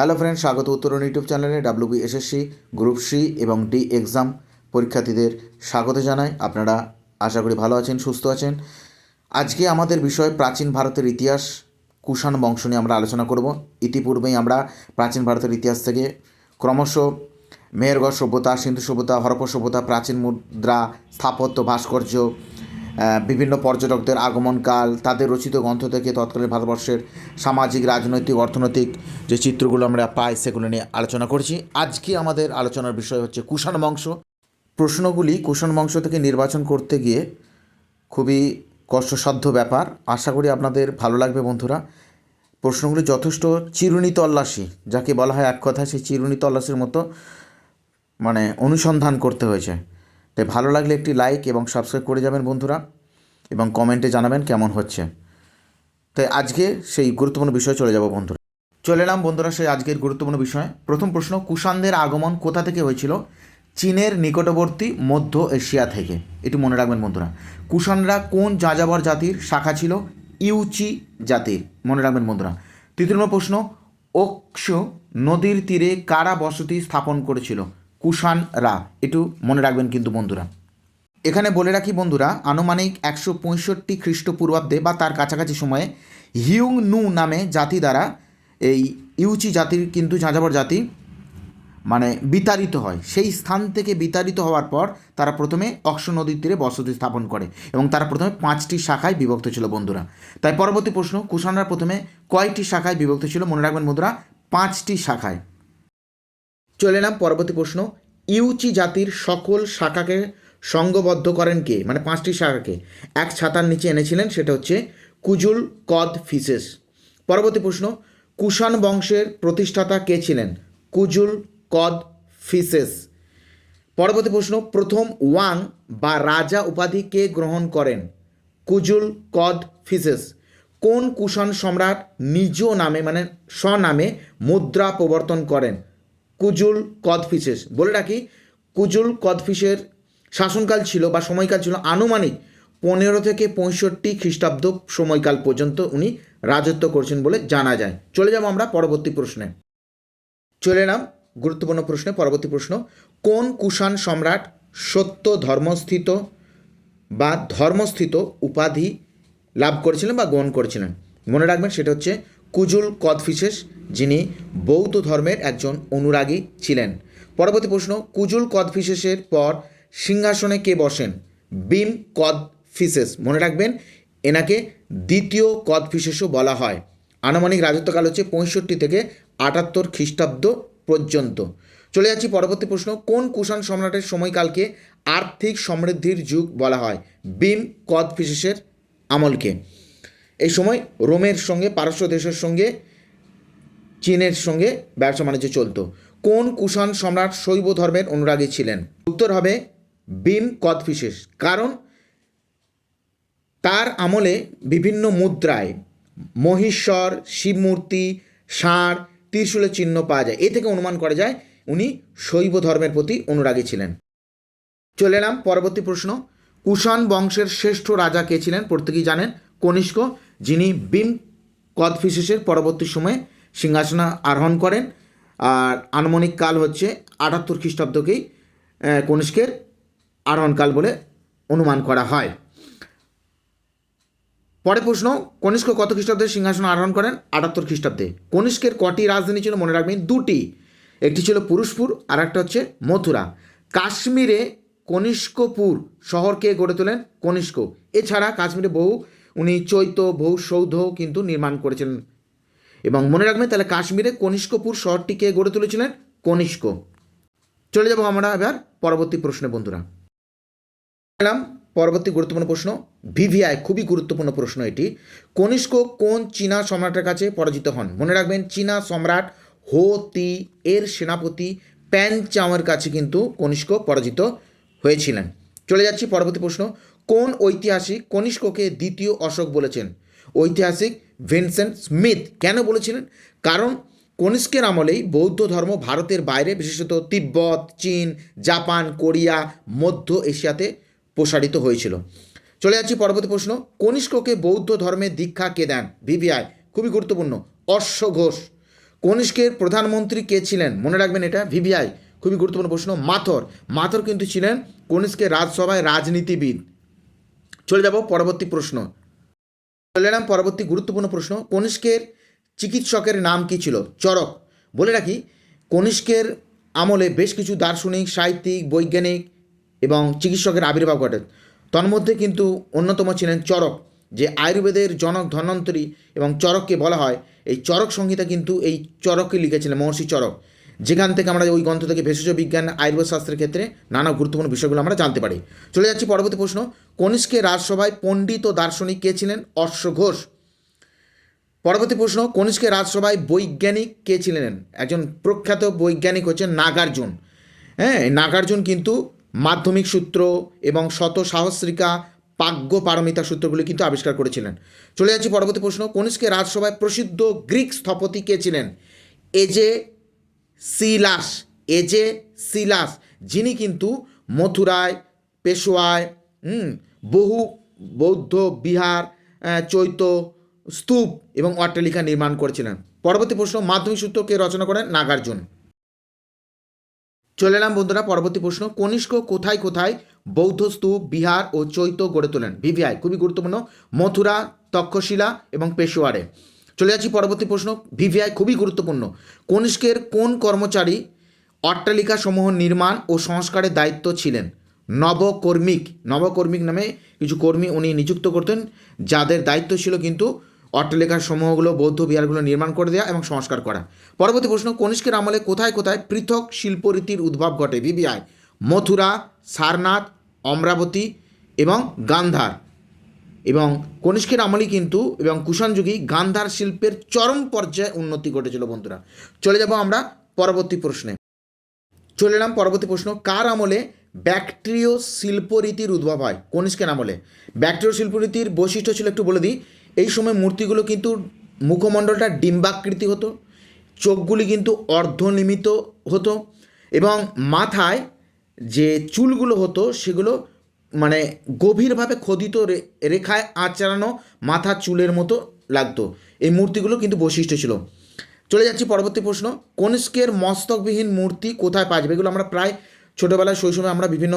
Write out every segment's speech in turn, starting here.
Hello friend স্বাগত Uttaran YouTube চ্যানেলে WB SSC group C এবং ডি এক্সাম পরীক্ষার্থীদের স্বাগত জানাই। আপনারা আশা করি ভালো আছেন, সুস্থ আছেন। আজকে আমাদের বিষয় প্রাচীন ভারতের ইতিহাস, কুষাণ বংশ নিয়ে আমরা আলোচনা করব। ইতিপূর্বেই আমরা প্রাচীন ভারতের ইতিহাস থেকে ক্রমশ মেহেরগড় সভ্যতা, সিন্ধু সভ্যতা, হরপ্পা সভ্যতা, প্রাচীন মুদ্রা, স্থাপত্য, ভাস্কর্য বিভিন্ন পর্যটকদের আগমনকাল, তাদের রচিত গ্রন্থ থেকে তৎকালীন ভারতবর্ষের সামাজিক, রাজনৈতিক, অর্থনৈতিক যে চিত্রগুলো আমরা পাই, সেগুলো নিয়ে আলোচনা করছি। আজকে আমাদের আলোচনার বিষয় হচ্ছে কুষাণ বংশ প্রশ্নগুলি কুষাণ বংশ থেকে নির্বাচন করতে গিয়ে খুবই কষ্টসাধ্য ব্যাপার। আশা করি আপনাদের ভালো লাগবে বন্ধুরা। প্রশ্নগুলি যথেষ্ট চিরুনি তল্লাশি যাকে বলা হয় এক কথা সেই চিরুনি তল্লাশির মতো মানে অনুসন্ধান করতে হয়েছে। তাই ভালো লাগলে একটি লাইক এবং সাবস্ক্রাইব করে যাবেন বন্ধুরা এবং কমেন্টে জানাবেন কেমন হচ্ছে। তাই আজকে সেই গুরুত্বপূর্ণ বিষয়ে চলে যাব বন্ধুরা। চলে এলাম বন্ধুরা সেই আজকের গুরুত্বপূর্ণ বিষয়। প্রথম প্রশ্ন, কুষাণদের আগমন কোথা থেকে হয়েছিল? চীনের নিকটবর্তী মধ্য এশিয়া থেকে। এটি মনে রাখবেন বন্ধুরা। কুষাণরা কোন যাযাবর জাতির শাখা ছিল? ইউচি জাতির। মনে রাখবেন বন্ধুরা। তৃতীয় প্রশ্ন ওকস নদীর তীরে কারা বসতি স্থাপন করেছিল? কুষাণরা একটু মনে রাখবেন কিন্তু বন্ধুরা। এখানে বলে রাখি বন্ধুরা, আনুমানিক একশো পঁয়ষট্টি খ্রিস্টপূর্বাব্দে বা তার কাছাকাছি সময়ে হিউং নু নামে জাতি দ্বারা এই ইউচি জাতির কিন্তু যাযাবর জাতি মানে বিতাড়িত হয়। সেই স্থান থেকে বিতাড়িত হওয়ার পর তারা প্রথমে অক্ষ নদীর তীরে বসতি স্থাপন করে এবং তারা প্রথমে পাঁচটি শাখায় বিভক্ত ছিল বন্ধুরা। তাই পরবর্তী প্রশ্ন, কুষাণরা প্রথমে কয়টি শাখায় বিভক্ত ছিল মনে রাখবেন বন্ধুরা, পাঁচটি শাখায়। চলে এলাম, পরবর্তী প্রশ্ন। ইউচি জাতির সকল শাখাকে সঙ্গবদ্ধ করেন কে? মানে পাঁচটি শাখাকে। এক ছাতার নিচে এনেছিলেন, সেটা হচ্ছে কুজুল কদ ফিসেস। পরবর্তী প্রশ্ন, কুষাণ বংশের প্রতিষ্ঠাতা কে ছিলেন? কুজুল কদ ফিসেস। পরবর্তী প্রশ্ন, প্রথম ওয়াং বা রাজা উপাধি কে গ্রহণ করেন? কুজুল কদ ফিসেস। কোন কুষাণ সম্রাট নিজ নামে মানে স্বনামে মুদ্রা প্রবর্তন করেন? কুজুল কদফিসেস বলে রাখি, কুজুল কদফিসের শাসনকাল ছিল বা সময়কাল ছিল আনুমানিক পনেরো থেকে পঁয়ষট্টি খ্রিস্টাব্দ সময়কাল পর্যন্ত উনি রাজত্ব করছেন বলে জানা যায়। চলে যাব আমরা পরবর্তী প্রশ্নে। চলে এলাম গুরুত্বপূর্ণ প্রশ্নে, পরবর্তী প্রশ্ন, কোন কুষাণ সম্রাট সত্য ধর্মস্থিত বা ধর্মস্থিত উপাধি লাভ করেছিলেন বা গ্রহণ করেছিলেন? মনে রাখবেন সেটা হচ্ছে কুজুল কদফিসেস, যিনি বৌদ্ধ ধর্মের একজন অনুরাগী ছিলেন। পরবর্তী প্রশ্ন, কুজুল কদফিসেসের পর সিংহাসনে কে বসেন? বিম কদফিসেস। মনে রাখবেন, এনাকে দ্বিতীয় কদফিসেসও বলা হয়। আনুমানিক রাজত্বকাল হচ্ছে পঁয়ষট্টি থেকে আটাত্তর খ্রিস্টাব্দ পর্যন্ত। চলে যাচ্ছি পরবর্তী প্রশ্ন, কোন কুষাণ সম্রাটের সময়কালকে আর্থিক সমৃদ্ধির যুগ বলা হয়? বিম কদফিসেসের আমলকে। এই সময় রোমের সঙ্গে, পারস্য দেশের সঙ্গে, চীনের সঙ্গে ব্যবসা বাণিজ্য চলতো। কোন কুষাণ সম্রাট শৈব ধর্মের অনুরাগী ছিলেন? উত্তর হবে বিম কদফিসেস। কারণ তার আমলে বিভিন্ন মুদ্রায় মহিশ্বর, শিবমূর্তি, ষাঁড় ত্রিশূলের চিহ্ন পাওয়া যায়। এ থেকে অনুমান করা যায় উনি শৈব ধর্মের প্রতি অনুরাগী ছিলেন। চলে এলাম পরবর্তী প্রশ্ন। কুষাণ বংশের শ্রেষ্ঠ রাজা কে ছিলেন? প্রত্যেকেই জানেন, কনিষ্ক। যিনি বিম কদফিসেসের পরবর্তী সময়ে সিংহাসন আরোহণ করেন। আর আনুমানিক কাল হচ্ছে আটাত্তর খ্রিস্টাব্দকেই কনিষ্কের আরোহণকাল বলে অনুমান করা হয়। পরে প্রশ্ন, কনিষ্ক কত খ্রিস্টাব্দে সিংহাসন আরোহণ করেন? আটাত্তর খ্রিস্টাব্দে। কনিষ্কের কটি রাজধানী ছিল মনে রাখবেন? দুটি। একটি ছিল পুরুষপুর আর একটা হচ্ছে মথুরা। কাশ্মীরে কনিষ্কপুর শহরকে গড়ে তোলেন? কনিষ্ক। এছাড়া কাশ্মীরে বহু উনি চৈত বহু সৌধ কিন্তু নির্মাণ করেছিলেন। এবং মনে রাখবেন, তাহলে কাশ্মীরে কনিষ্কপুর শহরটিকে গড়ে তুলেছিলেন কনিষ্ক। চলে যাব আমরা এবার পরবর্তী প্রশ্নে, বন্ধুরা। পরবর্তী গুরুত্বপূর্ণ প্রশ্ন। ভিভিআই, খুবই গুরুত্বপূর্ণ প্রশ্ন এটি। কনিষ্ক কোন চীনা সম্রাটের কাছে পরাজিত হন? মনে রাখবেন, চীনা সম্রাট হো তি এর সেনাপতি প্যান চাওয়ের কাছে কিন্তু কনিষ্ক পরাজিত হয়েছিলেন। চলে যাচ্ছি পরবর্তী প্রশ্ন। কোন ঐতিহাসিক কনিষ্ককে দ্বিতীয় অশোক বলেছেন? ঐতিহাসিক ভিনসেন্ট স্মিথ কেন বলেছিলেন? কারণ কনিষ্কের আমলেই বৌদ্ধ ধর্ম ভারতের বাইরে, বিশেষত তিব্বত, চীন, জাপান, কোরিয়া, মধ্য এশিয়াতে প্রসারিত হয়েছিল। চলে যাচ্ছি পরবর্তী প্রশ্ন। কনিষ্ককে বৌদ্ধ ধর্মের দীক্ষা কে দেন? ভিভিআই। খুবই গুরুত্বপূর্ণ। অশ্ব ঘোষ। কনিষ্কের প্রধানমন্ত্রী কে ছিলেন? মনে রাখবেন এটা, ভিভিআই। খুবই গুরুত্বপূর্ণ প্রশ্ন। মাথর। মাথর কিন্তু ছিলেন কনিষ্কের রাজসভায় রাজনীতিবিদ। চলে যাব পরবর্তী প্রশ্ন। চলে এলাম পরবর্তী গুরুত্বপূর্ণ প্রশ্ন। কনিষ্কের চিকিৎসকের নাম কি ছিল? চরক বলে রাখি, কনিষ্কের আমলে বেশ কিছু দার্শনিক, সাহিত্যিক, বৈজ্ঞানিক এবং চিকিৎসকের আবির্ভাব ঘটে। তন্মধ্যে কিন্তু অন্যতম ছিলেন চরক যে আয়ুর্বেদের জনক ধন্বন্তরী এবং চরককে বলা হয়। এই চরক সংহিতা কিন্তু এই চরককে লিখেছিলেন মহর্ষি চরক যেখান থেকে আমরা ওই গ্রন্থ থেকে ভেষজ বিজ্ঞান আয়ুর্বেদ শাস্ত্রের ক্ষেত্রে নানা গুরুত্বপূর্ণ বিষয়গুলো আমরা জানতে পারি। চলে যাচ্ছি পরবর্তী প্রশ্ন। কনিষ্কের রাজসভায় পণ্ডিত ও দার্শনিক কে ছিলেন? অশ্ব ঘোষ। পরবর্তী প্রশ্ন কনিষ্কের রাজসভায় বৈজ্ঞানিক কে ছিলেন? একজন প্রখ্যাত বৈজ্ঞানিক হচ্ছেন নাগার্জুন। হ্যাঁ নাগার্জুন কিন্তু মাধ্যমিক সূত্র এবং শত সাহস্রিকা পাগ্য পারমিতা সূত্রগুলি কিন্তু আবিষ্কার করেছিলেন। চলে যাচ্ছি পরবর্তী প্রশ্ন কনিষ্কের রাজসভায় প্রসিদ্ধ গ্রিক স্থপতি কে ছিলেন? এজে সিলাস এজে সিলাস, যিনি কিন্তু মথুরায়, পেশোয়ায় বহু বৌদ্ধ, বিহার চৈত্য স্তূপ এবং অট্টালিকা নির্মাণ করেছিলেন। পরবর্তী প্রশ্ন, মাধ্যমিক সূত্রকে রচনা করেন? নাগার্জুন। চলে এলাম বন্ধুরা, পরবর্তী প্রশ্ন, কনিষ্ক কোথায় কোথায় বৌদ্ধ স্তূপ, বিহার ও চৈত্য গড়ে তোলেন? ভিভিআই, খুবই গুরুত্বপূর্ণ। মথুরা, তক্ষশিলা এবং পেশোয়ারে চলে যাচ্ছি পরবর্তী প্রশ্ন। ভিভিআই খুবই গুরুত্বপূর্ণ। কনিষ্কের কোন কর্মচারী অট্টালিকা সমূহ নির্মাণ ও সংস্কারের দায়িত্ব ছিলেন? নবকর্মিক। নবকর্মিক নামে কিছু কর্মী উনি নিযুক্ত করতেন, যাদের দায়িত্ব ছিল কিন্তু অট্টালিকার সমূহগুলো বৌদ্ধ বিহারগুলো নির্মাণ করে দেওয়া এবং সংস্কার করা। পরবর্তী প্রশ্ন, কনিষ্কের আমলে কোথায় কোথায় পৃথক শিল্পরীতির উদ্ভব ঘটে? ভিভিআই, মথুরা, সারনাথ, অমরাবতী এবং গান্ধার। এবং কনিষ্কের আমলই কিন্তু এবং কুষাণ যুগেই গান্ধার শিল্পের চরম পর্যায়ে উন্নতি ঘটেছিল বন্ধুরা। চলে যাব আমরা পরবর্তী প্রশ্নে। চলে এলাম পরবর্তী প্রশ্ন, কার আমলে ব্যাকট্রিয় শিল্পরীতির উদ্ভব হয়? কনিষ্কের আমলে। ব্যাকট্রিয় শিল্পরীতির বৈশিষ্ট্য ছিল একটু বলে দিই, এই সময় মূর্তিগুলো কিন্তু মুখমণ্ডলটা ডিম্বাকৃতি হতো, চোখগুলি কিন্তু অর্ধনিমিত হতো এবং মাথায় যে চুলগুলো হতো সেগুলো মানে গভীরভাবে খোদিত রেখায় আঁচড়ানো মাথার চুলের মতো লাগতো। এই মূর্তিগুলো কিন্তু বৈশিষ্ট্য ছিল। চলে যাচ্ছি পরবর্তী প্রশ্ন। কনিষ্কের মস্তকবিহীন মূর্তি কোথায় পাওয়া যাবে? এগুলো আমরা প্রায় ছোটোবেলায়, শৈশবে আমরা বিভিন্ন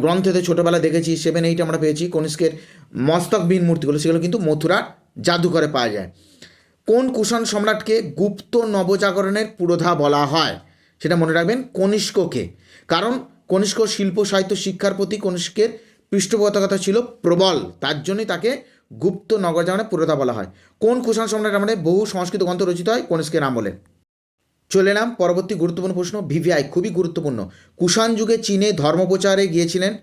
গ্রন্থেতে ছোটোবেলায় দেখেছি, সেভেন, এইট আমরা পেয়েছি কনিষ্কের মস্তকবিহীন মূর্তিগুলো। সেগুলো কিন্তু মথুরার জাদুঘরে পাওয়া যায়। কোন কুষাণ সম্রাটকে গুপ্ত নবজাগরণের পুরোধা বলা হয়? সেটা মনে রাখবেন কনিষ্ককে। কারণ কনিষ্ক শিল্প সাহিত্য শিক্ষার প্রতি কনিষ্কের পৃষ্ঠপোষকতা ছিল প্রবল। তার জন্যই তাকে গুপ্ত নগর নগরজাগরণের পুরোধা বলা হয়। কোন কুষাণ সম্রাট আমাদের বহু সংস্কৃত গ্রন্থ রচিত হয়? কনিষ্কের আমলে চলে এলাম পরবর্তী গুরুত্বপূর্ণ প্রশ্ন, ভিভিআই, খুবই গুরুত্বপূর্ণ। কুষাণ যুগে চীনে ধর্মপ্রচারে গিয়েছিলেন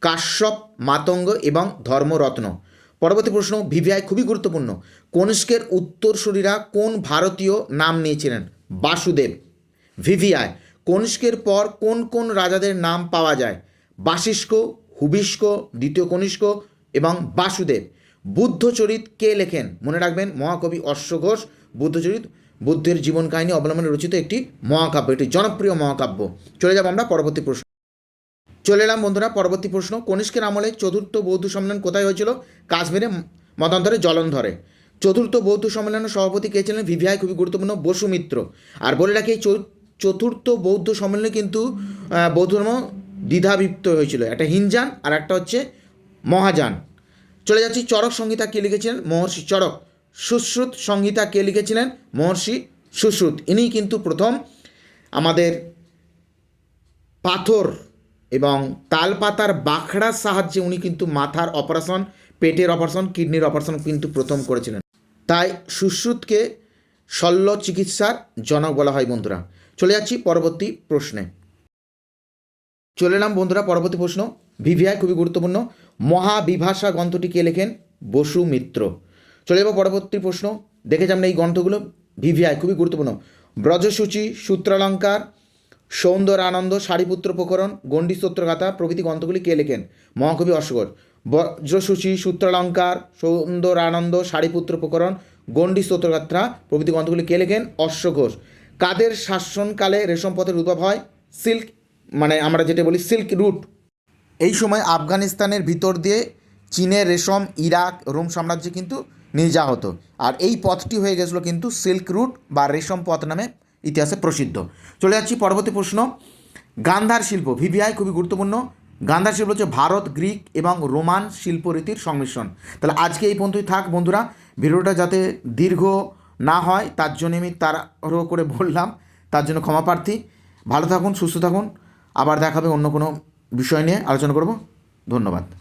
কাশ্যপ, মাতঙ্গ এবং ধর্মরত্ন। পরবর্তী প্রশ্ন, ভিভিআই খুবই গুরুত্বপূর্ণ। কনিষ্কের উত্তরসূরিরা কোন ভারতীয় নাম নিয়েছিলেন? বাসুদেব, ভিভিআই। কনিষ্কের পর কোন কোন রাজাদের নাম পাওয়া যায়? বাসিষ্ক, হুবিষ্ক, দ্বিতীয় কনিষ্ক এবং বাসুদেব। বুদ্ধচরিত কে লেখেন? মনে রাখবেন, মহাকবি অশ্বঘোষ বুদ্ধচরিত বুদ্ধের জীবন কাহিনী অবলম্বনে রচিত একটি মহাকাব্য, একটি জনপ্রিয় মহাকাব্য। চলে যাব আমরা পরবর্তী প্রশ্ন। চলে এলাম বন্ধুরা, পরবর্তী প্রশ্ন। কনিষ্কের আমলে চতুর্থ বৌদ্ধ সম্মেলন কোথায় হয়েছিল? কাশ্মীরে, মতান্তরে জলন্ধরে। চতুর্থ বৌদ্ধ সম্মেলনের সভাপতি কে ছিলেন? ভিভিআই, খুবই গুরুত্বপূর্ণ বসুমিত্র। আর বলে রাখি, এই চতুর্থ বৌদ্ধ সম্মেলনে কিন্তু বৌদ্ধ ধর্ম দ্বিধাবিপ্ত হয়েছিল। একটা হিনজান আর একটা হচ্ছে মহাযান। চলে যাচ্ছি চরক সংহিতা কে লিখেছিলেন? মহর্ষি চরক সুশ্রুত সংহিতা কে লিখেছিলেন? মহর্ষি সুশ্রুত। ইনি কিন্তু প্রথম আমাদের পাথর এবং তালপাতার বাখড়ার সাহায্যে উনি কিন্তু মাথার অপারেশন, পেটের অপারেশন, কিডনির অপারেশন কিন্তু প্রথম করেছিলেন। তাই সুশ্রুতকে শল্য চিকিৎসার জনক বলা হয় বন্ধুরা। চলে যাচ্ছি পরবর্তী প্রশ্নে। চলে এলাম বন্ধুরা, পরবর্তী প্রশ্ন। ভিভিআই খুবই গুরুত্বপূর্ণ। মহাবিভাষা গ্রন্থটি কে লেখেন? বসু মিত্র। চলে যাব পরবর্তী প্রশ্ন। দেখে আমরা এই গ্রন্থগুলো। ভিভিআই খুবই গুরুত্বপূর্ণ। ব্রজসূচি, সূত্রালঙ্কার সৌন্দর আনন্দ সারিপুত্র প্রকরণ, গণ্ডি স্তোত্রগাথা প্রভৃতি গ্রন্থগুলি কে লেখেন? মহাকবি অশ্বঘোষ বজ্রসূচি সূত্রালঙ্কার সৌন্দর আনন্দ সারিপুত্র প্রকরণ, গণ্ডি স্তোত্রগাথা প্রভৃতি গ্রন্থগুলি কে লেখেন? অশ্বঘোষ কাদের শাসনকালে রেশম পথের উদ্ভব হয়? সিল্ক মানে আমরা যেটা বলি সিল্ক রুট। এই সময় আফগানিস্তানের ভিতর দিয়ে চীনের রেশম, ইরাক, রোম সাম্রাজ্যে কিন্তু নিয়ে যাওয়া হতো আর এই পথটি হয়ে গেছিল কিন্তু সিল্ক রুট বা রেশম পথ নামে ইতিহাসে প্রসিদ্ধ। চলে যাচ্ছি পরবর্তী প্রশ্ন। গান্ধার শিল্প, ভিভিআই খুবই গুরুত্বপূর্ণ। গান্ধার শিল্প হচ্ছে ভারত, গ্রিক এবং রোমান শিল্পরীতির সংমিশ্রণ। তাহলে আজকে এই পর্যন্তই থাক বন্ধুরা। ভিডিওটা যাতে দীর্ঘ না হয়, তার জন্য আমি তাড়াহুড়ো করে বললাম। তার জন্য ক্ষমা প্রার্থী। ভালো থাকুন, সুস্থ থাকুন। আবার দেখাবে অন্য কোনো বিষয় নিয়ে আলোচনা করব। ধন্যবাদ।